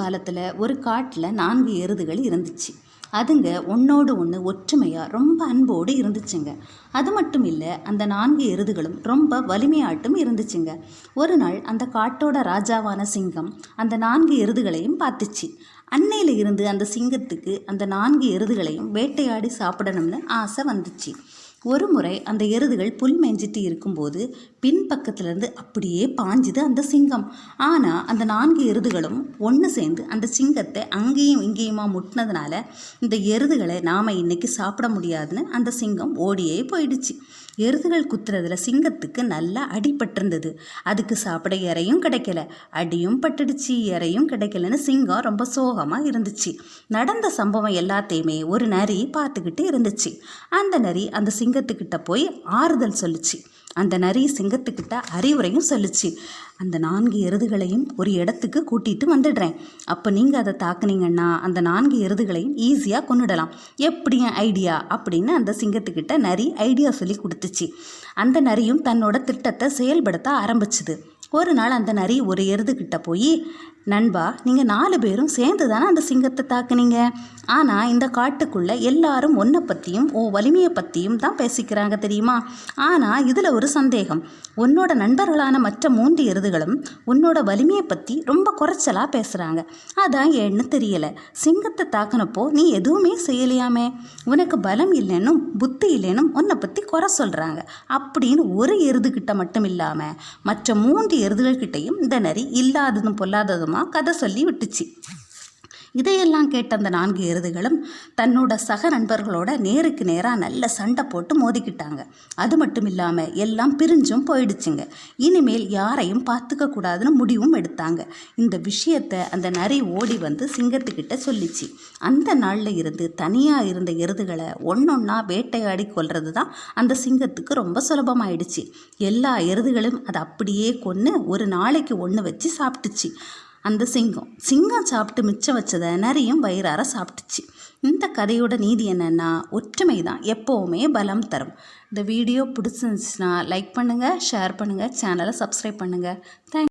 காலத்தில் ஒரு காட்டில் நான்கு எருதுகள் இருந்துச்சு. அதுங்க ஒன்றோடு ஒன்று ஒற்றுமையாக ரொம்ப அன்போடு இருந்துச்சுங்க. அது மட்டும் இல்லை அந்த நான்கு எருதுகளும் ரொம்ப வலிமையாட்டும் இருந்துச்சுங்க. ஒரு நாள் அந்த காட்டோட ராஜாவான சிங்கம் அந்த நான்கு எருதுகளையும் பார்த்துச்சு. அன்னையில் இருந்து அந்த சிங்கத்துக்கு அந்த நான்கு எருதுகளையும் வேட்டையாடி சாப்பிடணும்னு ஆசை வந்துச்சு. ஒரு முறை அந்த எருதுகள் புல் மேய்ஞ்சிட்டு இருக்கும்போது பின்பக்கத்துலேருந்து அப்படியே பாஞ்சுது அந்த சிங்கம். ஆனால் அந்த நான்கு எருதுகளும் ஒன்று சேர்ந்து அந்த சிங்கத்தை அங்கேயும் இங்கேயுமா முட்டினதுனால இந்த எருதுகளை நாம் இன்றைக்கி சாப்பிட முடியாதுன்னு அந்த சிங்கம் ஓடியே போயிடுச்சு. எருதுகள் குத்துறதுல சிங்கத்துக்கு நல்லா அடிபட்டிருந்தது அதுக்கு சாப்பிட இறையும் கிடைக்கல. அடியும் பட்டுடுச்சு இறையும் கிடைக்கலன்னு சிங்கம் ரொம்ப சோகமாக இருந்துச்சு. நடந்த சம்பவம் எல்லாத்தையுமே ஒரு நரி பார்த்துக்கிட்டு இருந்துச்சு. அந்த நரி அந்த சிங்கத்துக்கிட்ட போய் ஆறுதல் சொல்லுச்சு. அந்த நரி சிங்கத்துக்கிட்ட அறிவுரையும் சொல்லுச்சு. அந்த நான்கு எருதுகளையும் ஒரு இடத்துக்கு கூட்டிகிட்டு வந்துடுறேன். அப்போ நீங்கள் அதை தாக்குனீங்கன்னா அந்த நான்கு எருதுகளையும் ஈஸியாக கொண்டுடலாம் எப்படி ஐடியா அப்படின்னு அந்த சிங்கத்துக்கிட்ட நரி ஐடியா சொல்லி கொடுத்துச்சு. அந்த நரியும் தன்னோட திட்டத்தை செயல்படுத்த ஆரம்பிச்சுது. ஒரு நாள் அந்த நரி ஒரு எருதுகிட்ட போய் நண்பா நீங்கள் நாலு பேரும் சேர்ந்து தானே அந்த சிங்கத்தை தாக்குனீங்க? ஆனால் இந்த காட்டுக்குள்ளே எல்லாரும் ஒன்றை பற்றியும் ஓ வலிமையை பற்றியும் தான் பேசிக்கிறாங்க தெரியுமா? ஆனால் இதில் ஒரு சந்தேகம். உன்னோட நண்பர்களான மற்ற மூன்று எருதுகளும் உன்னோட வலிமையை பற்றி ரொம்ப குறைச்சலாக பேசுகிறாங்க அதான் ஏன்னு தெரியலை. சிங்கத்தை தாக்குனப்போ நீ எதுவுமே செய்யலையாமே? உனக்கு பலம் இல்லைன்னும் புத்தி இல்லைன்னும் உன்னை பற்றி குறை சொல்கிறாங்க அப்படின்னு ஒரு எருதுகிட்ட மட்டும் இல்லாமல் மற்ற மூன்று எருதுகள்கிட்டையும் இந்த நரி இல்லாததும் பொல்லாததுமா கதை சொல்லி விட்டுச்சு. இதையெல்லாம் கேட்ட அந்த நான்கு எருதுகளும் தன்னோட சக நண்பர்களோட நேருக்கு நேராக நல்ல சண்டை போட்டு மோதிக்கிட்டாங்க. அது மட்டும் இல்லாமல் எல்லாம் பிரிஞ்சும் போயிடுச்சுங்க. இனிமேல் யாரையும் பார்த்துக்க கூடாதுன்னு முடிவும் எடுத்தாங்க. இந்த விஷயத்தை அந்த நரி ஓடி வந்து சிங்கத்துக்கிட்ட சொல்லிச்சு. அந்த நாளில் இருந்து தனியாக இருந்த எருதுகளை ஒன்றொன்னா வேட்டையாடி கொள்வது தான் அந்த சிங்கத்துக்கு ரொம்ப சுலபமாயிடுச்சு. எல்லா எருதுகளும் அதை அப்படியே கொன்று ஒரு நாளைக்கு ஒன்று வச்சு சாப்பிட்டுச்சு. அந்த சிங்கம். சிங்கம் சாப்பிட்டு மிச்சம் வச்சதை நிறையும் வயிறார சாப்பிட்டுச்சு. இந்த கதையோட நீதி என்னென்னா ஒற்றுமை தான் எப்போவுமே பலம் தரும். இந்த வீடியோ பிடிச்சிருந்துச்சுன்னா லைக் பண்ணுங்கள் ஷேர் பண்ணுங்கள் சேனலை சப்ஸ்கிரைப் பண்ணுங்கள் தேங்க்